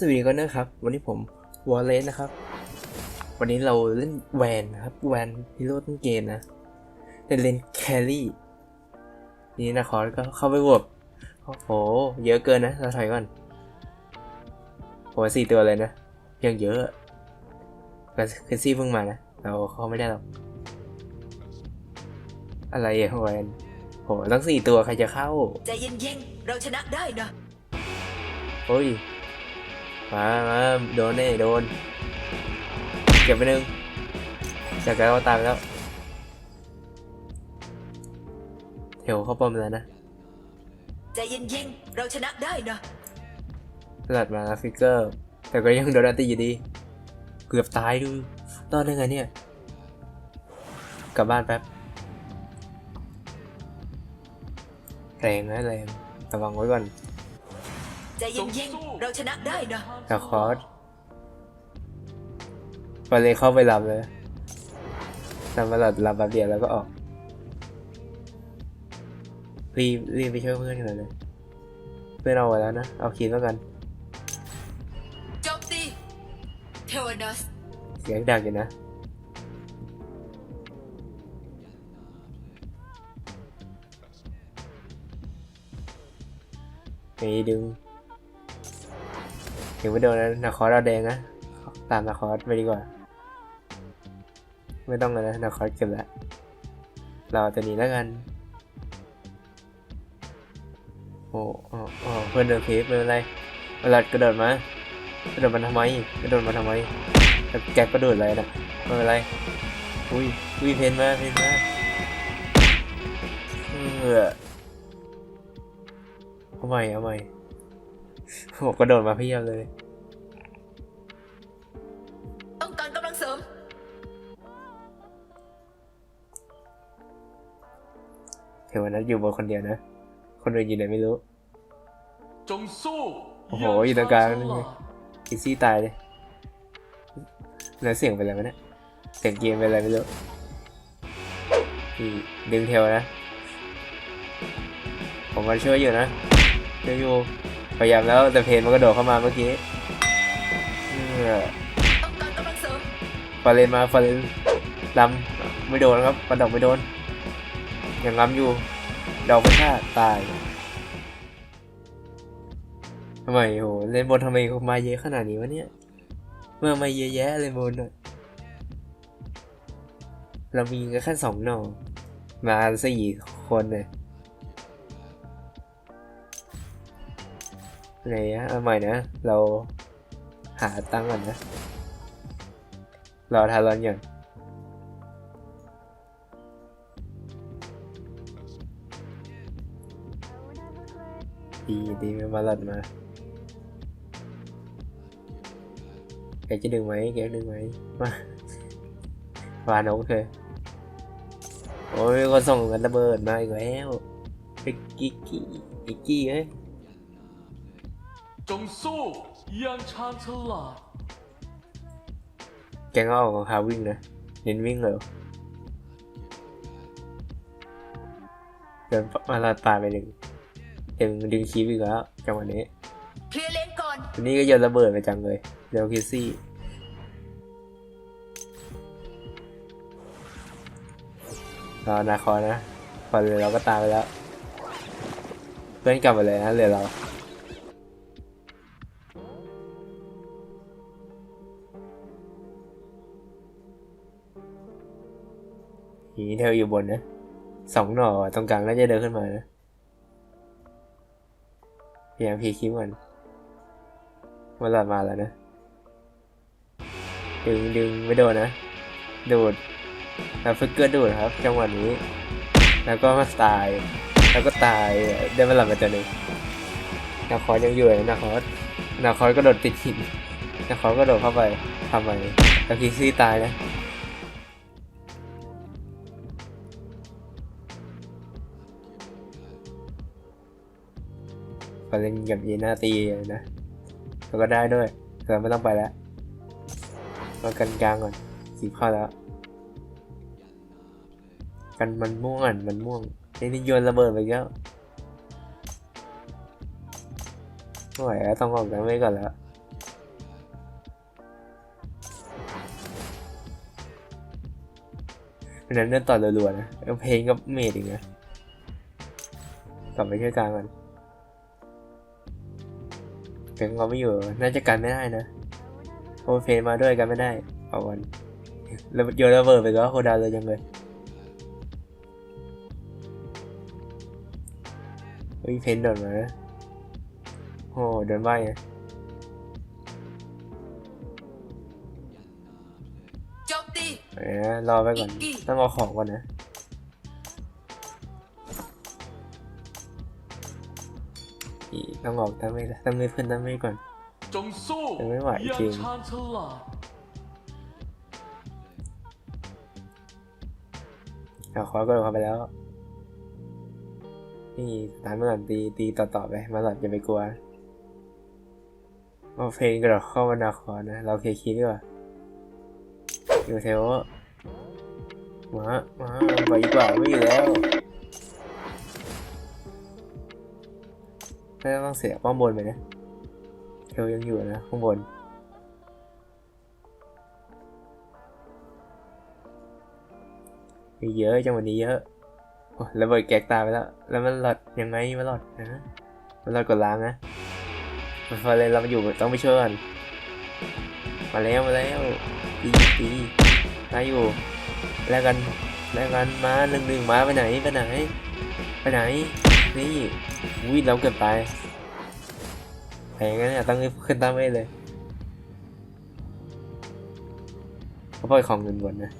สวัสดีกันนะครับ วันนี้ผมวอลเลนนะครับ วันนี้เราเล่นแวนนะครับ แวนฮีโร่ต้นเกมนะแต่เล่นแครี่ นี่นะคอร์ก็เข้าไปบวกโอ้โห เยอะเกินนะเราถอยก่อนโหสี่ตัวเลยนะ ยังเยอะแต่คือซี่เพิ่งมานะ เราเข้าไม่ได้หรอก อะไรอะแวนโหตั้งสี่ตัวใครจะเข้า ใจเย็นๆ เราชนะได้นะ โอ้ย มามาโดนแน่โดน เก็บไปหนึ่งจากการก็ตายไปแล้วเทวเข้าป้อมแล้วนะใจเย็นๆเราชนะได้นะหลัดมาฟิกเกอร์ แต่ก็ยังโดนอันตีอยู่ดี เกือบตายดูตอนได้ไงเนี่ย กลับบ้านแป๊บ แรงนะแรงระวังไว้ก่อน ใจเย็นๆ เราชนะได้นะแต่คอร์สไปเลยเข้าไปรับเลยทำมาหลัดรับแบบเดียวแล้วก็ออก รีบรีบไปช่วยเพื่อนกันเลยเพื่อนเอาไว้แล้วนะ เอาคีนแล้วกัน โจมตี เทวนัส เสียงดังอยู่นะ นี่ดึง ถึงไม่โดนนะนาคอสเราแดงนะตามนาคอสไปดีกว่า ไม่ต้องเลยนะนาคอสเก็บแล้วเราจะหนีแล้วกัน โอ้โอ้โอ้เพื่อนเดินพีฟไม่เป็นไรเวลากระโดดมากระโดดมาทำไมกระโดดมาทำไมแต่แกกระโดดอะไรนะไม่เป็นไรอุ้ยอุ้ยเพนมาเพนมาเออเอาใหม่เอาใหม่ โหกระโดดมาเพียบเลย ต้องการกำลังเสริม เทวนัทอยู่บนคนเดียวนะ คนอื่นอยู่ไหนไม่รู้ จงสู้โอ้โหอยู่ตรงกลางนี่ไงคิซี่ตายเลยแล้วเสียงเป็นอะไรวะเนี่ย เสียงเกมเป็นอะไรไม่รู้นี่ดึงเทวนะ ผมมาช่วยอยู่นะช่วยอยู่ พยายามแล้วแต่เพนมันก็โดดเข้ามาเมื่อกี้เออต้องกาเสริมฟาเลนมาฟาเลนลำไม่โดนครับปันดอกไม่โดนยังล้ำอยู่ดอกไม่ฆ่าตายทำไมโหเล่นบนทำไมมาเยอะขนาดนี้วะเนี่ยเมื่อมาเยอะแยะเลยบนอะเรามีกันแค่สองหน่อมาสี่คนเลย ไหนอะเอาใหม่นะ เราหาตั้งก่อนนะ รอทารอนก่อนดีดีไม่มาหลัดมาแกจะดึงไหมแกดึงไหมมาวานกเธอโอ้ยคนส่งกันระเบิดมาอีกแล้วไอ้กิ๊กกี้ไอ้กี้เอ้ย จงสู้อย่างชาญฉลาด แกงเอาของขาวิ่งนะ เน้นวิ่งเลยเดินมาลาดปลาไปหนึ่งดึงดึงคีบอีกแล้วจังหวะนี้เคลียร์เลนก่อน วันนี้ก็โยนระเบิดไปจังเลยเดี๋ยวคิสซี่ รอนาคอนะพอเลยเราก็ตามไปแล้ว เพื่อนกลับมาเลยนะเหลือเรา หีเทลอยู่บนนะสองหน่อตรงกลางน่าจะเดินขึ้นมานะพยายามพีคิปก่อนมาหลอดมาแล้วนะ ดึงดึงไม่โดนนะดูดแล้วฟิกเกอร์ดูดครับ จังหวะนี้ แล้วก็มาตาย แล้วก็ตายได้มาหลับมาตัวหนึ่งนาคอสยังอยู่เลยนาคอสนาคอสก็โดดติดหินนาคอสก็โดดเข้าไปทำไมแล้วคิกซี่ตายนะ ไปเล่นกับเยีน่าตีนะแล้วก็ได้ด้วยแต่ไม่ต้องไปแล้วมากันกลางก่อนสีข้อแล้ว กันมันม่วงอะมันม่วงนี่โยนระเบิดไปแล้วไม่ไหวแล้วต้องออกกันไว้ก่อนแล้วนั้นเล่นต่อรัวๆนะเพลงก็เมดอีกนะกลับไปช่วกลางกัน เพลงเราไม่อยู่ น่าจะกันไม่ได้นะโอเพลงมาด้วยกันไม่ได้ เอาวันแล้วโยนระเบิดไปก็โคดาเลยยังเลยเฮ้ยเพนโดนมานะโอ้เดินไปไงโจมตีเดี๋ยวนะรอไปก่อน ต้องเอาของก่อนนะ อีต้องออกตั้งไม่ตั้งไม่เพื่อนตั้งไม่ก่อนจงสู้ยังไม่ไหวอย่าจริงงชาญฉลาดเอาคอก็ลงเข้าไปแล้ว นี่ตามเมื่อก่อนตีตีต่อต่อๆไป มาหลอดอย่าไปกลัวเอาเพลงกระโดดเข้ามานาคอนะ เราเคลียร์คีย์ดีกว่าอยู่เทลมามาไปดีกว่าไม่อยู่แล้ว ไม่ต้องเสียป้อมบนไปนะเทลยังอยู่นะข้างบนมีเยอะจังหวะนี้เยอะโอ้ระเบิดแกกตายไปแล้ว แล้วมันหลอดยังไงมันหลอดนะมันหลอดกดล้างนะมันพอเลยเรามาอยู่ต้องไปช่วยกันมาแล้วมาแล้วตีตีได้อยู่แล้วกันแล้วกันมาหนึ่งหนึ่งมาไปไหนไปไหน ไปไหน นี่วิ่งเราเกือบตายแพงนะเนี่ยตั้งขึ้นตั้งไม่เลยเขาปล่อยของเงินบนนะ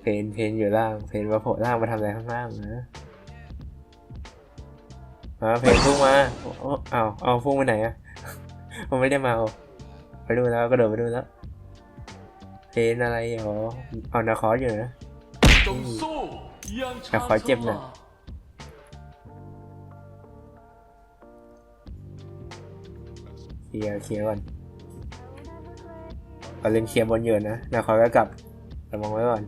เพนเพนอยู่ล่างเพนมาโผล่ล่างมาทำอะไรข้างล่างนะมาเพนพุ่งมาโอ้เอาเอาพุ่งไปไหนอะมันไม่ได้มาเอาไปดูแล้วกระโดดไปดูแล้ว เพนอะไรอ๋อเอานาคอสอยู่นะจงสู้อย่างชาแต่ญขอเจ็บฉหน่อลายดเคลียร์เคลียร์ก่อนเอาเล่นเคลียร์บนเยอะนะนาคอสก็กลับระวังไว้ก่อน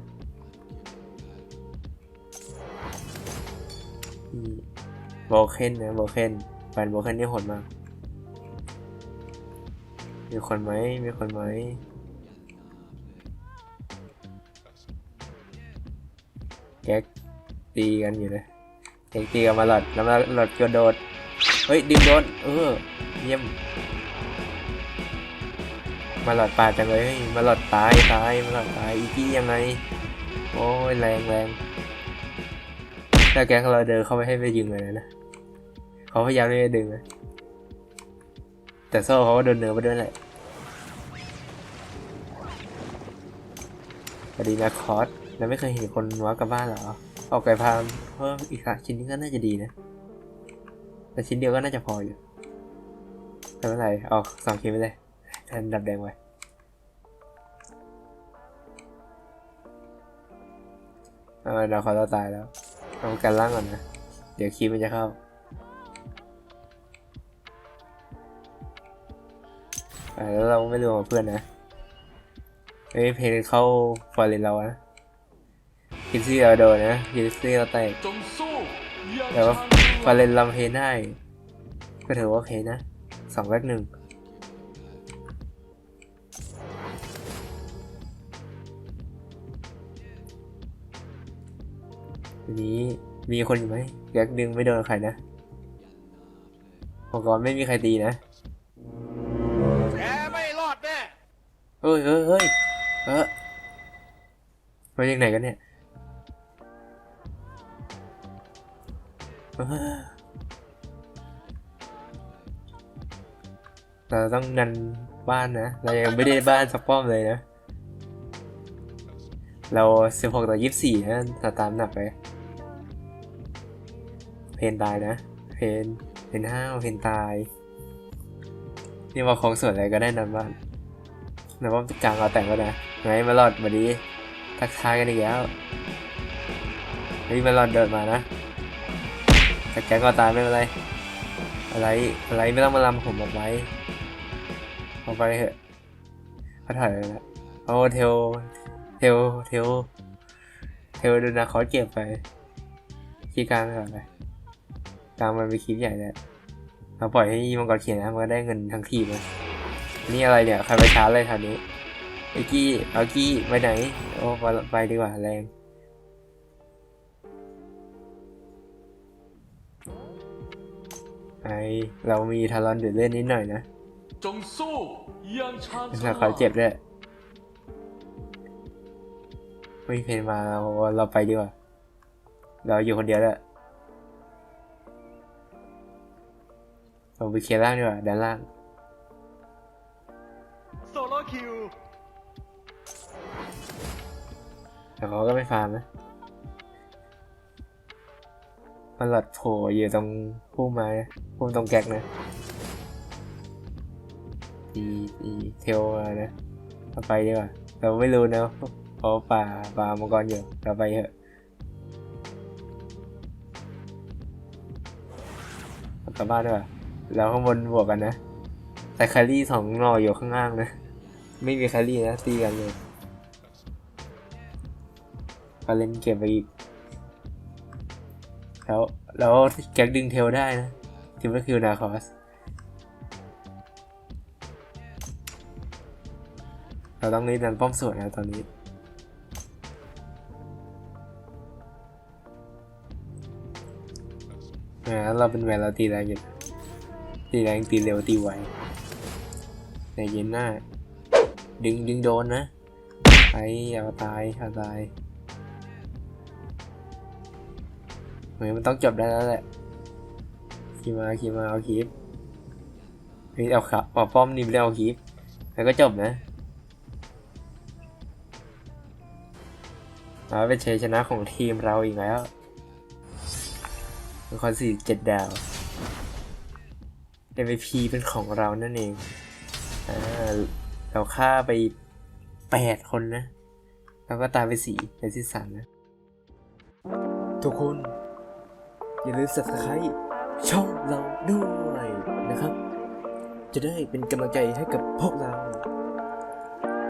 โบเคนนะโบเคนแฟนโบเคนนี่โหดมากมีคนไหมมีคนไหม แก๊กตีกันอยู่เลยแก๊กตีกันมาหลอดแล้วมาหลอดกระโดด เฮ้ยดึงโดนเออเยี่ยม มาหลอดปาดจังเลยมาหลอดตายตายมาหลอดตายอีกี้ยังไง โอ้ยแรงแรงถ้าแก๊กเราเดินเข้าไปให้ไปยิงเลยนะเขาพยายามไม่ได้ดึงนะแต่โซ่เขาก็โดนเนื้อไปด้วยแหละพอดีนะคอร์ส แล้วไม่เคยเห็นคนว้ากลับบ้านเหรอ ออกไก่พามเพิ่มอีกสักชิ้นนี้ก็น่าจะดีนะ แต่ชิ้นเดียวก็น่าจะพออยู่ไม่เป็นไรออกสองชิ้นไปเลยแทนดับแดงไว้เออเราขอเราตายแล้วเอากันล่างก่อนนะ เดี๋ยวคีย์มันจะเข้าแล้วเราไม่รวมกับเพื่อนนะเอ้ยเพลงเข้าฟอร์เรนเรานะ คิดซี่เราโดนนะคิดซี่เราแตกจงสู้อย่างแต่ว่าชาญฟฉอร์เรลาดนเราเพลงได้ก็ถือว่าโอเคนะสองแรกหนึ่งทีนี้มีคนอยู่ไหมแก๊กดึงไม่โดนใครนะอุปกรณ์ไม่มีใครตีนะแกไม่รอดแน่เฮ้ยเฮ้ยเฮ้ยเออมาจากไหนกันเนี่ย เราต้องดันบ้านนะ เรายังไม่ได้บ้านสักป้อมเลยนะ เราสิบหกต่อยี่สี่นะแต่ตามหนักไป เพนตายนะ เพน เพนห้าว เพนตาย นี่ว่าของส่วนอะไรก็ได้นันบ้านแต่ว่ากลางเอาแต่งก็นะ ไงมาหลอดมาดี ทักทายกันอีกแล้ว เฮ้ยมาหลอดเดินมานะ แต่แกก็ตายไม่เป็นไร อะไร อะไรไม่ต้องมาลำผมบอกไว้เอาไปเถอะเขาถอยไปแล้วเอาเทล เทล เทล เทลดูนะขาเก็บไปคีกลางก่อนไปกลางมันไปคีย์ใหญ่แล้วเราปล่อยให้มังกรเขียนนะมันก็ได้เงินทั้งทีมเลยนี่อะไรเนี่ยใครไปช้าเลยแถวนี้ไอ้กี้เอากี้ไปไหน โอ้ไปไปดีกว่าแรง ไอเรามีทารอนเดือดเล่นนิดหน่อยนะจงสู้อย่างชาญฉถ้าลาเขาดเจ็บด้วยไม่มีเพนมาเราเราไปดีกว่า เราอยู่คนเดียวแหละเราไปเคลียร์ล่างดีกว่าด้านล่างโซโล่คิวแต่เขาก็ไม่ฟาร์มนะ มันหลอดโผล่อยู่ตรงพุ่มไม้พุ่มตรงแก๊กนะตีตีเทลอะไรนะเราไปดีกว่าเราไม่รู้นะเพราะป่าป่ามังกรอยู่เราไปเถอะกลับบ้านดีกว่าแล้วข้างบนบวกกันนะ แต่แครี่สองหน่ออยู่ข้างล่างนะ ไม่มีแครี่นะตีกันเลยก็เล่นเกมไปอีก แล้ว แล้วแก๊กดึงเทลได้นะทิมเปอร์คิวนาคอสเราต้องเล่นดันป้อมสวนนะตอนนี้อ่าเราเป็นแวนเราตีแรงอยู่ตีแรงตีเร็วตีไวแต่เย็นหน้า ดึงดึงโดนนะไอ้เอาตายเอาตาย เหมือนมันต้องจบได้แล้วแหละขี่มาขี่มาเอาคลิปนี่เอาครับเอาป้อมนี่ไม่ได้เอาคลิปแล้วก็จบนะมาเป็นชัยชนะของทีมเราอีกแล้วเป็นคอนสี่เจ็ดดาว MVP เป็นของเรานั่นเองอ่าเราฆ่าไปแปดคนนะ แล้วก็ตายไปสี่ในที่สามนะ ทุกคน อย่าลืม subscribe ช่องเราด้วยนะครับ จะได้เป็นกำลังใจให้กับพวกเรา